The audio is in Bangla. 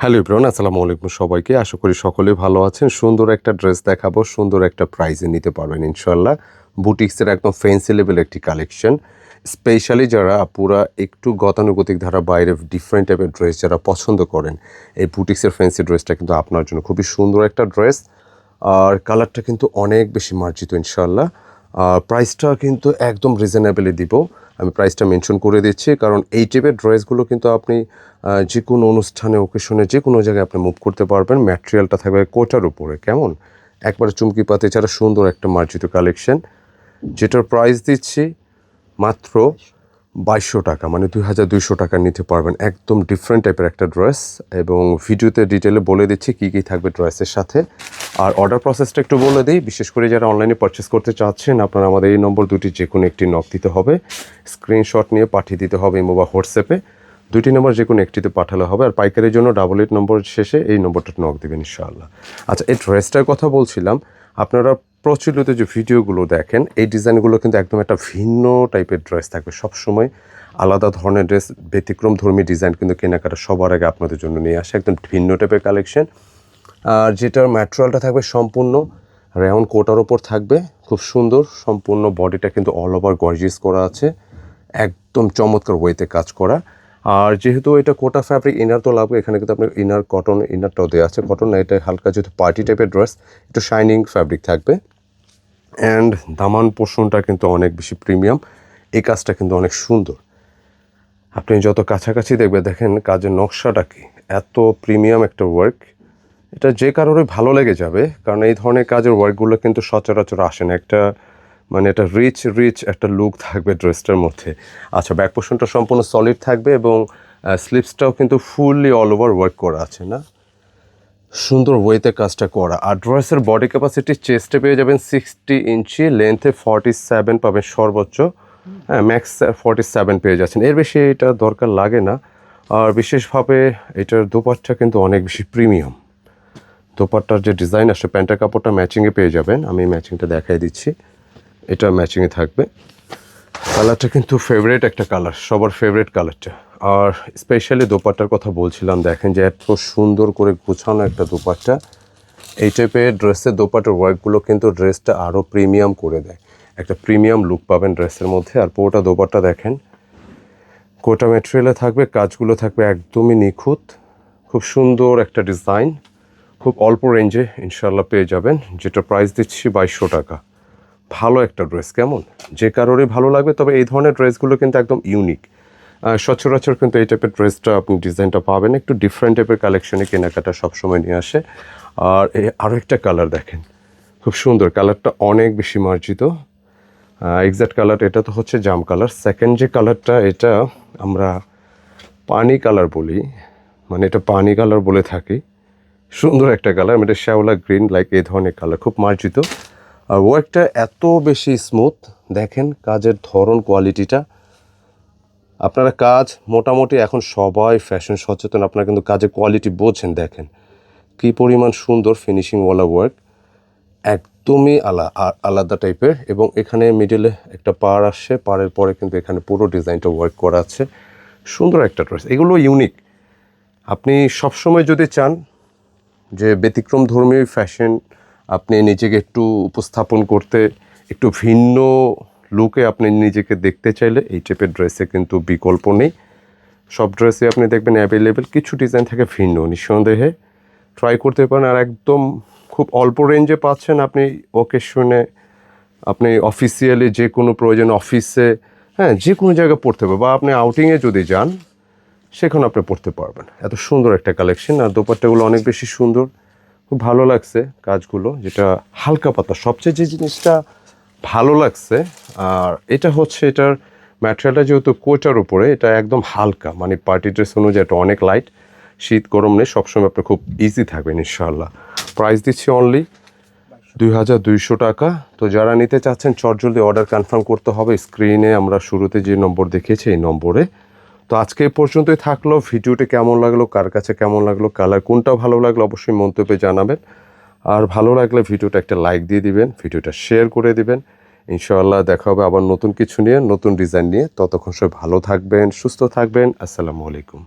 হ্যালো ইব্রান আসসালামু আলাইকুম সবাইকে। আশা করি সকলে ভালো আছেন। সুন্দর একটা ড্রেস দেখাবো, সুন্দর একটা প্রাইজে নিতে পারবেন ইনশাল্লাহ বুটিক্সের একদম ফেন্সি লেভেল একটি কালেকশন স্পেশালি যারা পুরা একটু গতানুগতিক ধারা বাইরে ডিফারেন্ট টাইপের ড্রেস যারা পছন্দ করেন, এই বুটিক্সের ফেন্সি ড্রেসটা কিন্তু আপনার জন্য খুবই সুন্দর একটা ড্রেস আর কালারটা কিন্তু অনেক বেশি মার্জিত ইনশাল্লাহ প্রাইসটা কিন্তু একদম রিজনেবলি দিব। আমি প্রাইসটা মেনশন করে দিচ্ছি, কারণ এই টাইপের ড্রেসগুলো কিন্তু আপনি যে কোনো অনুষ্ঠানে ওকেশনে যে কোনো জায়গায় আপনি মুভ করতে পারবেন। ম্যাটেরিয়ালটা থাকবে কোটার উপরে, কেমন? একবারে চুমকি পাতে ছাড়া সুন্দর একটা মার্জিত কালেকশন যেটার প্রাইস দিচ্ছি মাত্র বাইশশো টাকা মানে দুই হাজার দুইশো টাকা নিতে পারবেন। একদম ডিফারেন্ট টাইপের একটা ড্রেস এবং ভিডিওতে ডিটেলে বলে দিচ্ছি কী কী থাকবে ড্রেসের সাথে। আর অর্ডার প্রসেসটা একটু বলে দিই, বিশেষ করে যারা অনলাইনে পারচেস করতে চাচ্ছেন, আপনারা আমাদের এই নম্বর দুটি যে কোনো একটি নক দিতে হবে স্ক্রিনশট নিয়ে পাঠিয়ে দিতে হবে ইমো বা হোয়াটসঅ্যাপে। দুটি নম্বর যে কোনো একটিতে পাঠালে হবে, আর পাইকারের জন্য ডাবল এইট নম্বর শেষে এই নম্বরটা নক দেবেন ইনশাআল্লাহ। আচ্ছা এই ড্রেসটার কথা বলছিলাম, আপনারা প্রচলিত যে ভিডিওগুলো দেখেন, এই ডিজাইনগুলো কিন্তু একদম একটা ভিন্ন টাইপের ড্রেস থাকবে। সবসময় আলাদা ধরনের ড্রেস, ব্যতিক্রম ধর্মী ডিজাইন কিন্তু কেনাকাটা সবার আগে আপনাদের জন্য নিয়ে আসে, একদম ভিন্ন টাইপের কালেকশন। আর যেটার ম্যাটেরিয়ালটা থাকবে সম্পূর্ণ রেয়ন কোটার ওপর থাকবে, খুব সুন্দর, সম্পূর্ণ বডিটা কিন্তু অল ওভার গর্জিয়াস করা আছে, একদম চমৎকার ওয়েতে কাজ করা। আর যেহেতু এটা কোটা ফ্যাব্রিক ইনার তো লাগবে, এখানে কিন্তু আপনার ইনার কটন ইনারটাও দেওয়া আছে। কটন না, এটা হালকা যেহেতু পার্টি টাইপের ড্রেস একটু শাইনিং ফ্যাব্রিক থাকবে। অ্যান্ড দামান পোষণটা কিন্তু অনেক বেশি প্রিমিয়াম এই কাজটা কিন্তু অনেক সুন্দর। আপনি যত কাছাকাছি দেখবে, দেখেন কাজের নকশাটা কি। এত প্রিমিয়াম একটা ওয়ার্ক এটা যে কারোরই ভালো লেগে যাবে, কারণ এই ধরনের কাজের ওয়ার্কগুলো কিন্তু সচরাচর আসে না। একটা মানে এটা রিচ রিচ একটা লুক থাকবে ড্রেসটার মধ্যে। আচ্ছা ব্যাক পোর্শনটা সম্পূর্ণ সলিড থাকবে এবং স্লিপসটাও কিন্তু ফুললি অল ওভার ওয়ার্ক করা আছে, না? সুন্দর ওয়েতে কাজটা করা। আর ড্রেসের বডি ক্যাপাসিটি চেস্টে পেয়ে যাবেন সিক্সটি ইঞ্চি লেন্থে ফর্টি সেভেন পাবেন সর্বোচ্চ। হ্যাঁ ম্যাক্স ফর্টি সেভেন পেয়ে যাচ্ছেন। এর বেশি এটা দরকার লাগে না। আর বিশেষভাবে এটার দোপাট্টা কিন্তু অনেক বেশি প্রিমিয়াম দোপাট্টার যে ডিজাইন আসে প্যান্টের কাপড়টা ম্যাচিংয়ে পেয়ে যাবেন। আমি ম্যাচিংটা দেখাই দিচ্ছি। এটা ম্যাচিংয়ে থাকবে। কালারটা কিন্তু ফেভারিট একটা কালার সবার ফেভারিট কালারটা আর স্পেশালি দোপাট্টার কথা বলছিলাম, দেখেন যে এত সুন্দর করে গোছানো একটা দোপাট্টা। এই টাইপের ড্রেসের দোপাট্টার ওয়ার্কগুলো কিন্তু ড্রেসটা আরও প্রিমিয়াম করে দেয়। একটা প্রিমিয়াম লুক পাবেন ড্রেসের মধ্যে। আর পুরোটা দোপাট্টা দেখেন কোটা মেটেরিয়ালে থাকবে, কাজগুলো থাকবে একদমই নিখুঁত। খুব সুন্দর একটা ডিজাইন খুব অল্প রেঞ্জে ইনশাল্লাহ পেয়ে যাবেন, যেটা প্রাইস দিচ্ছি বাইশশো টাকা। ভালো একটা ড্রেস কেমন? যে কারোরই ভালো লাগবে, তবে এই ধরনের ড্রেসগুলো কিন্তু একদম ইউনিক সচরাচর কিন্তু এই টাইপের ড্রেসটা আপনি ডিজাইনটা পাবেন, একটু ডিফারেন্ট টাইপের কালেকশনে কেনাকাটা সবসময় নিয়ে আসে। আর এই আরও একটা কালার দেখেন, খুব সুন্দর। কালারটা অনেক বেশি মার্জিত। এক্সাক্ট কালার এটা তো হচ্ছে জাম কালার সেকেন্ড যে কালারটা এটা আমরা পানি কালার বলি মানে এটা পানি কালার বলে থাকি। সুন্দর একটা কালার মানে শ্যাওলা গ্রিন লাইক এই ধরনের কালার খুব মার্জিত। আর ওয়ার্কটা এত বেশি স্মুথ দেখেন কাজের ধরন কোয়ালিটিটা আপনারা কাজ মোটামুটি এখন সবাই ফ্যাশন সচেতন, আপনারা কিন্তু কাজের কোয়ালিটি বোঝেন, দেখেন। কী পরিমাণ সুন্দর ফিনিশিংওয়ালা ওয়ার্ক একদমই আলা আলাদা টাইপের এবং এখানে মিডলে একটা পার আসছে, পাড়ের পরে কিন্তু এখানে পুরো ডিজাইনটা ওয়ার্ক করা আছে। সুন্দর একটা ড্রেস এগুলো ইউনিক আপনি সবসময় যদি চান যে ব্যতিক্রম ধর্মী ফ্যাশন আপনি নিজেকে একটু উপস্থাপন করতে, একটু ভিন্ন লুকে আপনি নিজেকে দেখতে চাইলে এই টাইপের ড্রেসে কিন্তু বিকল্প নেই। সব ড্রেসে আপনি দেখবেন অ্যাভেলেবেল কিছু ডিজাইন থাকে ভিন্ন, নিঃসন্দেহে। ট্রাই করতে পারেন আর একদম খুব অল্প রেঞ্জে পাচ্ছেন আপনি ওকেশনে আপনি অফিসিয়ালি যে কোনো প্রয়োজন অফিসে হ্যাঁ যে কোনো জায়গায় পড়তে পারবে বা আপনি আউটিংয়ে যদি যান সেখানে আপনি পড়তে পারবেন। এত সুন্দর একটা কালেকশন আর দোপাট্টাগুলো অনেক বেশি সুন্দর। খুব ভালো লাগছে কাজগুলো, যেটা হালকা পাতা সবচেয়ে যে জিনিসটা ভালো লাগছে, আর এটা হচ্ছে এটার ম্যাটেরিয়ালটা যেহেতু কোটার উপরে, এটা একদম হালকা মানে পার্টি ড্রেস অনুযায়ী এটা অনেক লাইট শীত, গরম নেই, সবসময় আপনি খুব ইজি থাকবেন ইনশাল্লাহ প্রাইস দিচ্ছি অনলি দুই হাজার দুইশো টাকা। তো যারা নিতে চাচ্ছেন, চটজলদি অর্ডার কনফার্ম করতে হবে। স্ক্রিনে আমরা শুরুতে যে নম্বর দেখিয়েছি, এই নম্বরে তো আজকে এই পর্যন্তই থাকল। ভিডিওটি কেমন লাগল? কার কাছে কেমন লাগল? কালার কোনটা ভালো লাগল? অবশ্যই মন্তব্যে জানাবেন। আর ভালো লাগলে ভিডিওটা একটা লাইক দিয়ে দিবেন, ভিডিওটা শেয়ার করে দিবেন। ইনশাআল্লাহ দেখা হবে আবার নতুন কিছু নিয়ে, নতুন ডিজাইন নিয়ে। ততক্ষণ সব ভালো থাকবেন, সুস্থ থাকবেন। আসসালামু আলাইকুম।